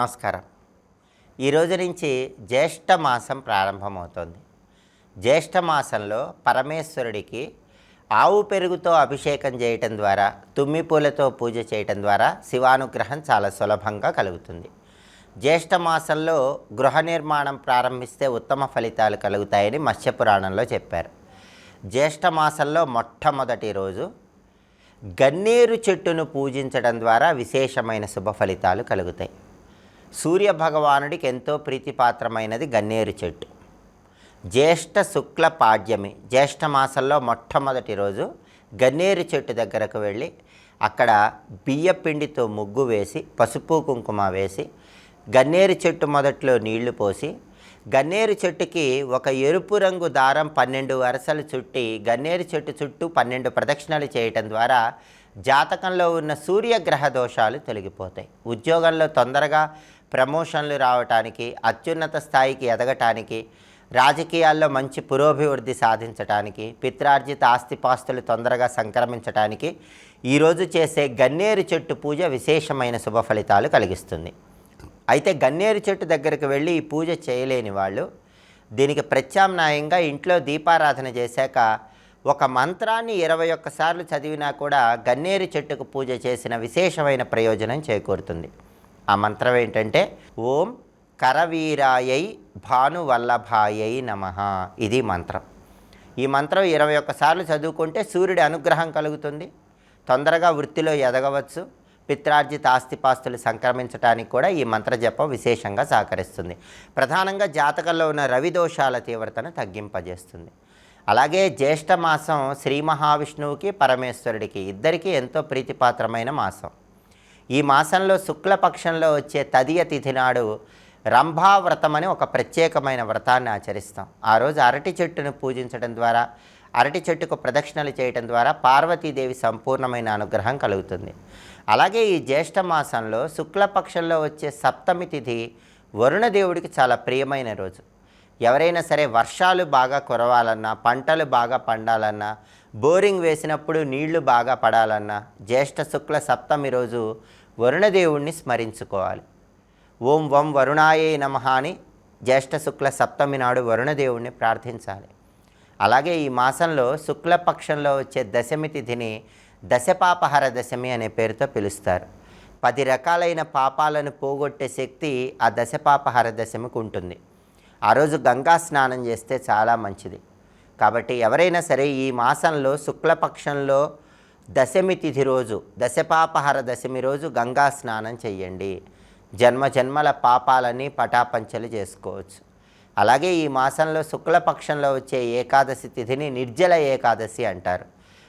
నమస్కారం. ఈ రోజు నుంచి జ్యేష్ఠ మాసం ప్రారంభమవుతోంది. జ్యేష్ఠ మాసంలో పరమేశ్వరుడికి ఆవు పెరుగుతో అభిషేకం చేయటం ద్వారా తుమ్మి పూలతో పూజ చేయటం ద్వారా శివానుగ్రహం చాలా సులభంగా కలుగుతుంది. జ్యేష్ఠ మాసంలో గృహ నిర్మాణం ప్రారంభిస్తే ఉత్తమ ఫలితాలు కలుగుతాయని మత్స్యపురాణంలో చెప్పారు. జ్యేష్ఠ మాసంలో మొట్టమొదటి రోజు గన్నేరు చెట్టును పూజించడం ద్వారా విశేషమైన శుభ ఫలితాలు కలుగుతాయి. సూర్య భగవానుడికి ఎంతో ప్రీతిపాత్రమైనది గన్నేరు చెట్టు. జ్యేష్ఠ శుక్ల పాడ్యమి జ్యేష్ఠ మాసంలో మొట్టమొదటి రోజు గన్నేరు చెట్టు దగ్గరకు వెళ్ళి అక్కడ బియ్య పిండితో ముగ్గు వేసి పసుపు కుంకుమ వేసి గన్నేరు చెట్టు మొదట్లో నీళ్ళు పోసి గన్నేరు చెట్టుకి ఒక ఎరుపు రంగు దారం పన్నెండు వరసలు చుట్టి గన్నేరు చెట్టు చుట్టూ పన్నెండు ప్రదక్షిణలు చేయటం ద్వారా జాతకంలో ఉన్న సూర్యగ్రహ దోషాలు తొలగిపోతాయి. ఉద్యోగంలో తొందరగా ప్రమోషన్లు రావటానికి అత్యున్నత స్థాయికి ఎదగటానికి రాజకీయాల్లో మంచి పురోభివృద్ధి సాధించటానికి పిత్రార్జిత ఆస్తిపాస్తులు తొందరగా సంక్రమించటానికి ఈరోజు చేసే గన్నేరు చెట్టు పూజ విశేషమైన శుభ ఫలితాలు కలిగిస్తుంది. అయితే గన్నేరు చెట్టు దగ్గరికి వెళ్ళి ఈ పూజ చేయలేని వాళ్ళు దీనికి ప్రత్యామ్నాయంగా ఇంట్లో దీపారాధన చేశాక ఒక మంత్రాన్ని ఇరవై ఒక్కసార్లు చదివినా కూడా గన్నేరు చెట్టుకు పూజ చేసిన విశేషమైన ప్రయోజనం చేకూరుతుంది. ఆ మంత్రం ఏంటంటే ఓం కరవీరాయై భానువల్లభాయై నమ. ఇది మంత్రం. ఈ మంత్రం ఇరవై ఒక్కసార్లు చదువుకుంటే సూర్యుడి అనుగ్రహం కలుగుతుంది. తొందరగా వృత్తిలో ఎదగవచ్చు. పిత్రార్జిత ఆస్తిపాస్తులు సంక్రమించడానికి కూడా ఈ మంత్ర జపం విశేషంగా సహకరిస్తుంది. ప్రధానంగా జాతకంలో ఉన్న రవి దోషాల తీవ్రతను తగ్గింపజేస్తుంది. అలాగే జ్యేష్ఠ మాసం శ్రీ మహావిష్ణువుకి పరమేశ్వరుడికి ఇద్దరికీ ఎంతో ప్రీతిపాత్రమైన మాసం. ఈ మాసంలో శుక్లపక్షంలో వచ్చే తదియ తిథి నాడు రంభా వ్రతం అని ఒక ప్రత్యేకమైన వ్రతాన్ని ఆచరిస్తాం. ఆ రోజు అరటి చెట్టును పూజించడం ద్వారా అరటి చెట్టుకు ప్రదక్షిణలు చేయటం ద్వారా పార్వతీదేవి సంపూర్ణమైన అనుగ్రహం కలుగుతుంది. అలాగే ఈ జ్యేష్ఠ మాసంలో శుక్లపక్షంలో వచ్చే సప్తమి తిథి వరుణదేవుడికి చాలా ప్రియమైన రోజు. ఎవరైనా సరే వర్షాలు బాగా కురవాలన్నా పంటలు బాగా పండాలన్నా బోరింగ్ వేసినప్పుడు నీళ్ళు బాగా పడాలన్నా జ్యేష్ఠ శుక్ల సప్తమి రోజు వరుణదేవుణ్ణి స్మరించుకోవాలి. ఓం వం వరుణాయే నమ అని జ్యేష్ఠ శుక్ల సప్తమి నాడు వరుణదేవుణ్ణి ప్రార్థించాలి. అలాగే ఈ మాసంలో శుక్లపక్షంలో వచ్చే దశమి తిథిని దశపాపహర దశమి అనే పేరుతో పిలుస్తారు. పది రకాలైన పాపాలను పోగొట్టే శక్తి ఆ దశపాపహర దశమికి ఉంటుంది. ఆ రోజు గంగా స్నానం చేస్తే చాలా మంచిది. కాబట్టి ఎవరైనా సరే ఈ మాసంలో శుక్లపక్షంలో దశమి తిథి రోజు దశపాపహర దశమి రోజు గంగా స్నానం చెయ్యండి. జన్మ జన్మల పాపాలని పటాపంచలు చేసుకోవచ్చు. అలాగే ఈ మాసంలో శుక్లపక్షంలో వచ్చే ఏకాదశి తిథిని నిర్జల ఏకాదశి అంటారు.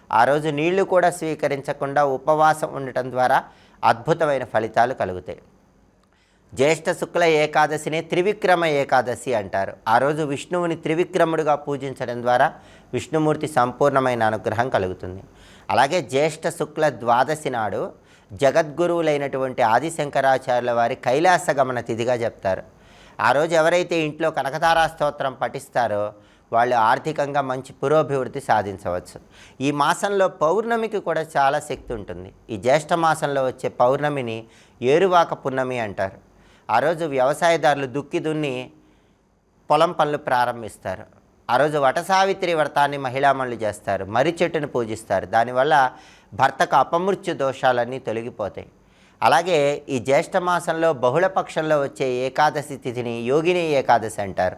ఆ రోజు నీళ్ళు కూడా స్వీకరించకుండా ఉపవాసం ఉండటం ద్వారా అద్భుతమైన ఫలితాలు కలుగుతాయి. జ్యేష్ఠ శుక్ల ఏకాదశిని త్రివిక్రమ ఏకాదశి అంటారు. ఆ రోజు విష్ణువుని త్రివిక్రముడుగా పూజించడం ద్వారా విష్ణుమూర్తి సంపూర్ణమైన అనుగ్రహం కలుగుతుంది. అలాగే జ్యేష్ఠ శుక్ల ద్వాదశి నాడు జగద్గురువులైనటువంటి ఆదిశంకరాచార్యుల వారి కైలాస గమన తిథిగా చెప్తారు. ఆ రోజు ఎవరైతే ఇంట్లో కనకతారా స్తోత్రం పఠిస్తారో వాళ్ళు ఆర్థికంగా మంచి పురోభివృద్ధి సాధించవచ్చు. ఈ మాసంలో పౌర్ణమికి కూడా చాలా శక్తి ఉంటుంది. ఈ జ్యేష్ఠ మాసంలో వచ్చే పౌర్ణమిని ఏరువాక పున్నమి అంటారు. ఆ రోజు వ్యవసాయదారులు దుక్కి దున్ని పొలం పనులు ప్రారంభిస్తారు. ఆ రోజు వటసావిత్రి వ్రతాన్ని మహిళామణులు చేస్తారు. మర్రి చెట్టును పూజిస్తారు. దానివల్ల భర్తకు అపమృత్యు దోషాలన్నీ తొలగిపోతాయి. అలాగే ఈ జ్యేష్ఠ మాసంలో బహుళ పక్షంలో వచ్చే ఏకాదశి తిథిని యోగిని ఏకాదశి అంటారు.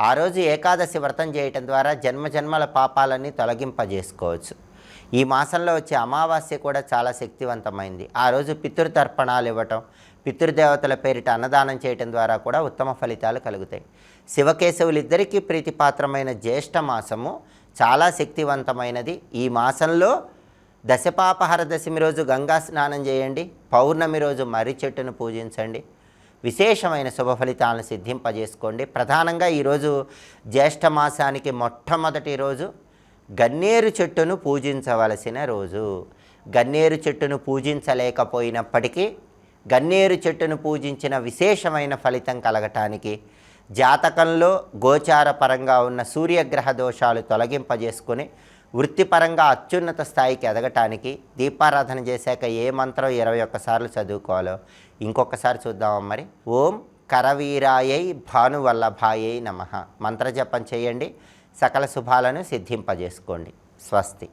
ఆ రోజు ఏకాదశి వ్రతం చేయటం ద్వారా జన్మ జన్మల పాపాలన్నీ తొలగింపజేసుకోవచ్చు. ఈ మాసంలో వచ్చే అమావాస్య కూడా చాలా శక్తివంతమైంది. ఆ రోజు పితృతర్పణాలు ఇవ్వటం పితృదేవతల పేరిట అన్నదానం చేయటం ద్వారా కూడా ఉత్తమ ఫలితాలు కలుగుతాయి. శివకేశవులిద్దరికీ ప్రీతిపాత్రమైన జ్యేష్ఠ మాసము చాలా శక్తివంతమైనది. ఈ మాసంలో దశపాపహర దశమి రోజు గంగా స్నానం చేయండి పౌర్ణమి రోజు మర్రి చెట్టును పూజించండి విశేషమైన శుభ ఫలితాలను సిద్ధింపజేసుకోండి. ప్రధానంగా ఈరోజు జ్యేష్ఠ మాసానికి మొట్టమొదటి రోజు గన్నేరు చెట్టును పూజించవలసిన రోజు. గన్నేరు చెట్టును పూజించలేకపోయినప్పటికీ గన్నేరు చెట్టును పూజించిన విశేషమైన ఫలితం కలగటానికి జాతకంలో గోచార పరంగా ఉన్న సూర్యగ్రహ దోషాలు తొలగింపజేసుకొని వృత్తిపరంగా అత్యున్నత స్థాయికి ఎదగటానికి దీపారాధన చేశాక ఏ మంత్రం ఇరవై ఒక్కసార్లు చదువుకోవాలో ఇంకొకసారి చూద్దామా మరి. ఓం కరవీరాయై భానువల్లభాయై నమ. మంత్రజపం చేయండి. సకల శుభాలను సిద్ధింపజేసుకోండి. స్వస్తి.